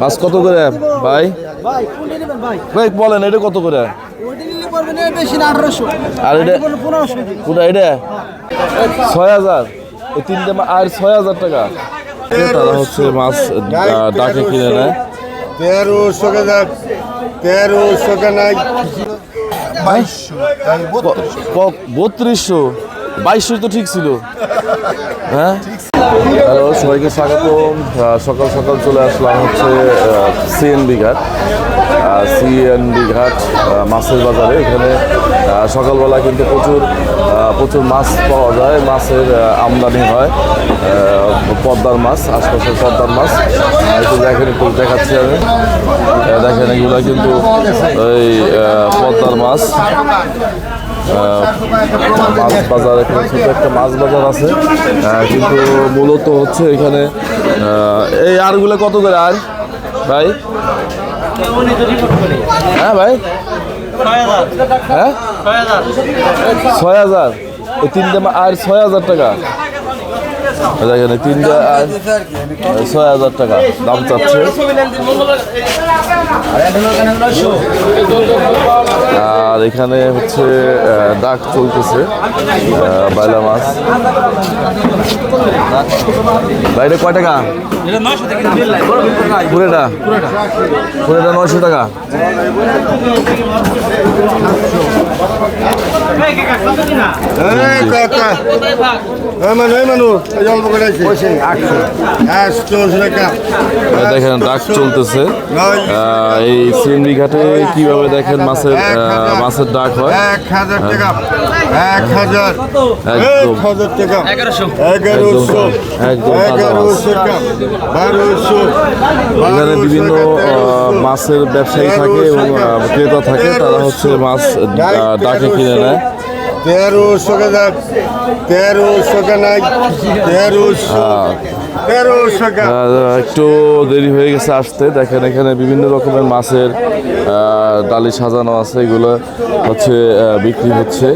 মাছ কত করে? ভাই? ভাই বলেন এটা কত করে? আর এটা? ছয় হাজার। এই তিনটে আর ছয় হাজার টাকা। তারা হচ্ছে মাছ ডাকে কিনে নেয়। তেরোশো তেরোশো বত্রিশশো। বাইশশো তো ঠিক ছিল। হ্যাঁ? হ্যালো সবাইকে স্বাগতম। সকাল সকাল চলে আসলাম হচ্ছে সিএনবি ঘাট। সিএনবি ঘাট মাছের বাজারে। এখানে সকালবেলা কিন্তু প্রচুর প্রচুর মাছ পাওয়া যায়। মাছের আমদানি হয় পদ্মার মাছ আশপাশের পদ্মার মাছ। একটু দেখেন একটু দেখাচ্ছি আমি। দেখেন এগুলো কিন্তু আহ, পদ্মার মাছ। মাছ বাজার এখানে ছোট একটা মাছ বাজার আছে। কিন্তু মূলত হচ্ছে এখানে এই আরগুলো কত করে আর? ভাই? হ্যাঁ ভাই? হ্যাঁ? ছয় হাজার। এই তিনটে আর ছয় হাজার টাকা। দেখেন আর ছয় হাজার টাকা দাম চাচ্ছে। আর এখানে হচ্ছে ডাক চলতেছে বাইলা মাছ। বাইরে কয় টাকা? পুরেটা? পুরেটা নয়শো টাকা? মানু মানু দেখেন ডাক চলতেছে। আহ, এই সিএনবি ঘাটে কীভাবে দেখেন মাছের আহ, মাছের ডাক হয়? এক হাজার টাকা। এক হাজার। একদম। এক হাজার টাকা। এগারোশো। একদম। এগারোশো টাকা। এখানে বিভিন্ন মাছের ব্যবসায়ী থাকে এবং ক্রেতা থাকে তারা হচ্ছে মাছ ডাকে কিনে নেয়। তেরোশো তেরোশো তেরোশো একটু দেরি হয়ে গেছে আসতে। দেখেন এখানে বিভিন্ন রকমের মাছের ডালি সাজানো আছে এগুলো হচ্ছে বিক্রি হচ্ছে।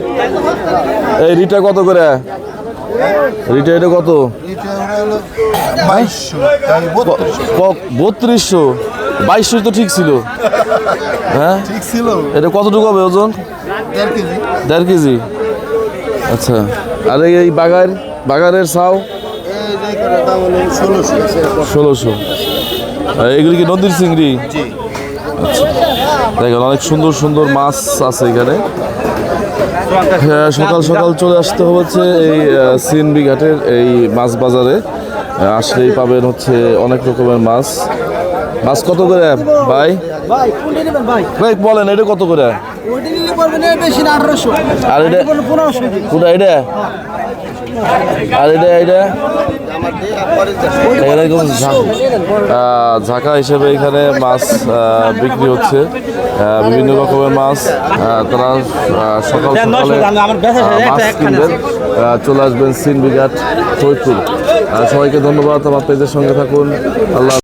এই রিটা কত করে? রিটা এটা কত? বত্রিশশো। বাইশশো তো ঠিক ছিল। হ্যাঁ? ঠিক ছিল। এটা কতটুকু হবে ওজন? দেড় কেজি। আচ্ছা। আর এই- বাগার বাগারের সাও ষোলোশো। এগুলি কি নদীর চিংড়ি? আচ্ছা। দেখেন অনেক সুন্দর সুন্দর মাছ আছে এখানে। সকাল সকাল চলে আসতে হচ্ছে এই সিএনবি ঘাটের এই মাছ বাজারে। আসলেই পাবেন হচ্ছে অনেক রকমের মাছ। মাছ কত করে? ভাই? ভাই বলেন এটা কত করে? আর এটা এটা? আর এটা এটা ঝাঁকা হিসেবে এখানে মাছ আহ, বিক্রি হচ্ছে। বিভিন্ন রকমের মাছ তারা সকাল সকালে মাছ কিনবেন। চলে আসবেন সিনবিঘাট ফরিদপুর সবাইকে ধন্যবাদ আমার পেজের সঙ্গে থাকুন। আল্লাহ